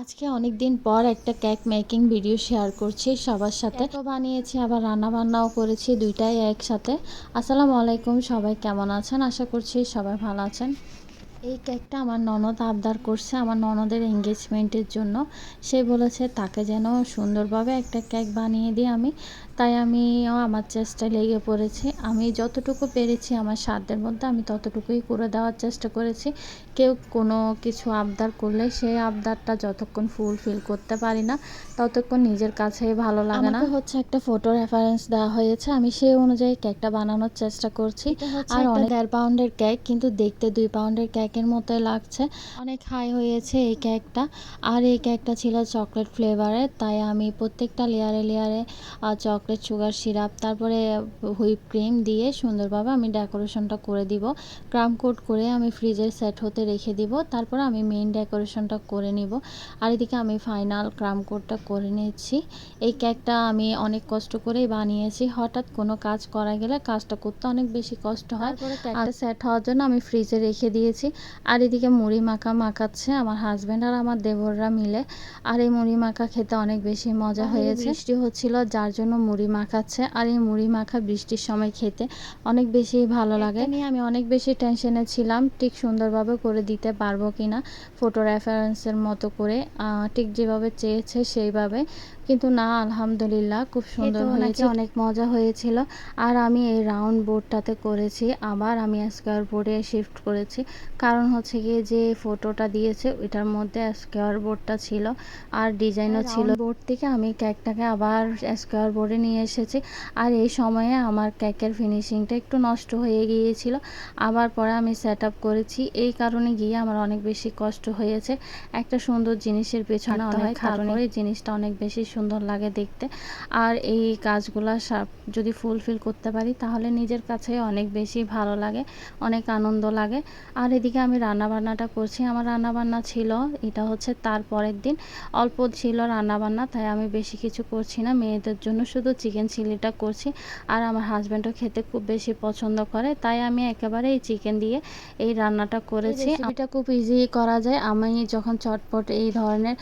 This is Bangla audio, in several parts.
আজকে অনেক দিন পর একটা কেক মেকিং ভিডিও শেয়ার করছি সবার সাথে। তো বানিয়েছি আবার রান্না বান্নাও করেছি দুইটাই একসাথে। আসসালামু আলাইকুম সবাই কেমন আছেন? আশা করছি সবাই ভালো আছেন। এই কেকটা আমার ননদ আবদার করছে আমার ননদের এঙ্গেজমেন্টের জন্য। সে বলেছে তাকে যেন সুন্দরভাবে একটা কেক বানিয়ে দিই আমি। তাই আমিও আমার চেষ্টায় লেগে পড়েছি। আমি যতটুকু পেরেছি আমার সাধ্যের মধ্যে আমি ততটুকুই করে দেওয়ার চেষ্টা করেছি। কেউ কোনো কিছু আবদার করলে সেই আবদারটা যতক্ষণ ফুলফিল করতে পারি না ততক্ষণ নিজের কাছেই ভালো লাগে না। হচ্ছে একটা ফটো রেফারেন্স দেওয়া হয়েছে। আমি সেই অনুযায়ী কেকটা বানানোর চেষ্টা করছি। আর অনেক দেড় পাউন্ডের কেক কিন্তু দেখতে দুই পাউন্ডের কেকের মতোই লাগছে। অনেক হাই হয়েছে এই কেকটা আর এই কেকটা ছিল চকলেট ফ্লেভারের তাই আমি প্রত্যেকটা লেয়ারে লেয়ারে চকলেট সুগার সিরাপ তারপরে হুইপ ক্রিম দিয়ে সুন্দরভাবে আমি ডেকোরেশনটা করে দিব। ক্রাম কোট করে আমি ফ্রিজের সেট হতে রেখে দিব। তারপর আমি মেইন ডেকোরেশনটা করে নিব। আর এদিকে আমি ফাইনাল ক্রাম কোটটা করে নিচ্ছি। এই কেকটা আমি অনেক কষ্ট করেই বানিয়েছি। হঠাৎ কোনো কাজ করা গেলে কাজটা করতে অনেক বেশি কষ্ট হয়। আর সেট হওয়ার জন্য আমি ফ্রিজে রেখে দিয়েছি। আর এদিকে মুড়ি মাখা মাখাচ্ছে আমার হাজব্যান্ড আর আমার দেবররা মিলে। আর এই মুড়ি মাখা খেতে অনেক বেশি মজা হয়েছে। বৃষ্টি হচ্ছিল যার জন্য মুড়ি মাখাচ্ছে। আর এই মুড়ি মাখা বৃষ্টির সময় খেতে অনেক বেশি ভালো লাগে। নিয়ে আমি অনেক বেশি টেনশনে ছিলাম ঠিক সুন্দরভাবে করে দিতে পারব কি না ফটো রেফারেন্সের মতো করে ঠিক যেভাবে চেয়েছে সেইভাবে। কিন্তু না আলহামদুলিল্লাহ খুব সুন্দর হয়েছে। অনেক মজা হয়েছিল। আর আমি এই রাউন্ড বোর্ডটাতে করেছি আবার আমি স্কোয়ার বোর্ডে শিফট করেছি। কারণ হচ্ছে গিয়ে যে ফটোটা দিয়েছে ওইটার মধ্যে স্কোয়ার বোর্ডটা ছিল আর ডিজাইনও ছিল। বোর্ড থেকে আমি কেকটাকে আবার স্কোয়ার বোর্ডে নিয়ে এসেছি। আর এই সময়ে আমার কেকের ফিনিশিংটা একটু নষ্ট হয়ে গিয়েছিল। আবার পরে আমি সেট আপ করেছি। এই কারণে গিয়ে আমার অনেক বেশি কষ্ট হয়েছে। একটা সুন্দর জিনিসের পেছনে অনেক কারণে। এই জিনিসটা অনেক বেশি সুন্দর লাগে দেখতে। আর এই কাজগুলো যদি ফুলফিল করতে পারি তাহলে নিজের কাছে অনেক বেশি ভালো লাগে অনেক আনন্দ লাগে। আর এদিকে আমি রান্না বান্নাটা করছি, আমার রান্না বান্না ছিল, এটা হচ্ছে তার পরের দিন। অল্প ছিল রান্না বান্না তাই আমি বেশি কিছু করছি না, মেয়েদের জন্য শুধু চিকেন চিলিটা করছি। আর আমার হাজব্যান্ডও খেতে খুব বেশি পছন্দ করে, তাই আমি একেবারে এই চিকেন দিয়ে এই রান্নাটা করেছি। এটা খুব ইজি করা যায়। আমি যখন চটপট এই ধরনের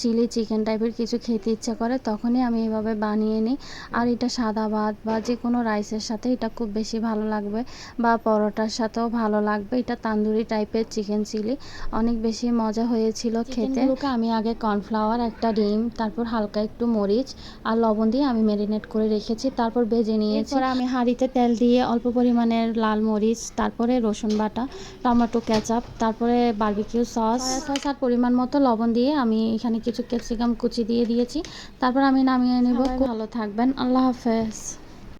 চিলি চিকেন টাইপের কিছু খেতে ইচ্ছা করে, তখনই আমি এভাবে বানিয়ে নিই। আর এটা সাদা ভাত বা যে কোনো রাইসের সাথে এটা খুব বেশি ভালো লাগবে বা পরোটার সাথেও ভালো লাগবে। এটা তান্দুরি টাইপের চিকেন চিলি অনেক বেশি মজা হয়েছিল খেতে। আমি আগে কর্নফ্লাওয়ার একটা ডিম তারপর হালকা একটু মরিচ আর লবণ দিয়ে আমি ম্যারিনেট করে রেখেছি তারপর ভেজে নিয়েছি। আমি হাঁড়িতে তেল দিয়ে অল্প পরিমাণের লাল মরিচ তারপরে রসুন বাটা টমেটো কেচাপ তারপরে বার্বিকিউ সস সস আর পরিমাণ মতো লবণ দিয়ে আমি এখানে কিছু ক্যাপসিকাম কুচি দিয়ে দিয়েছি। তারপর আমি নামিয়ে নেব। ভালো থাকবেন। আল্লাহ হাফেজ।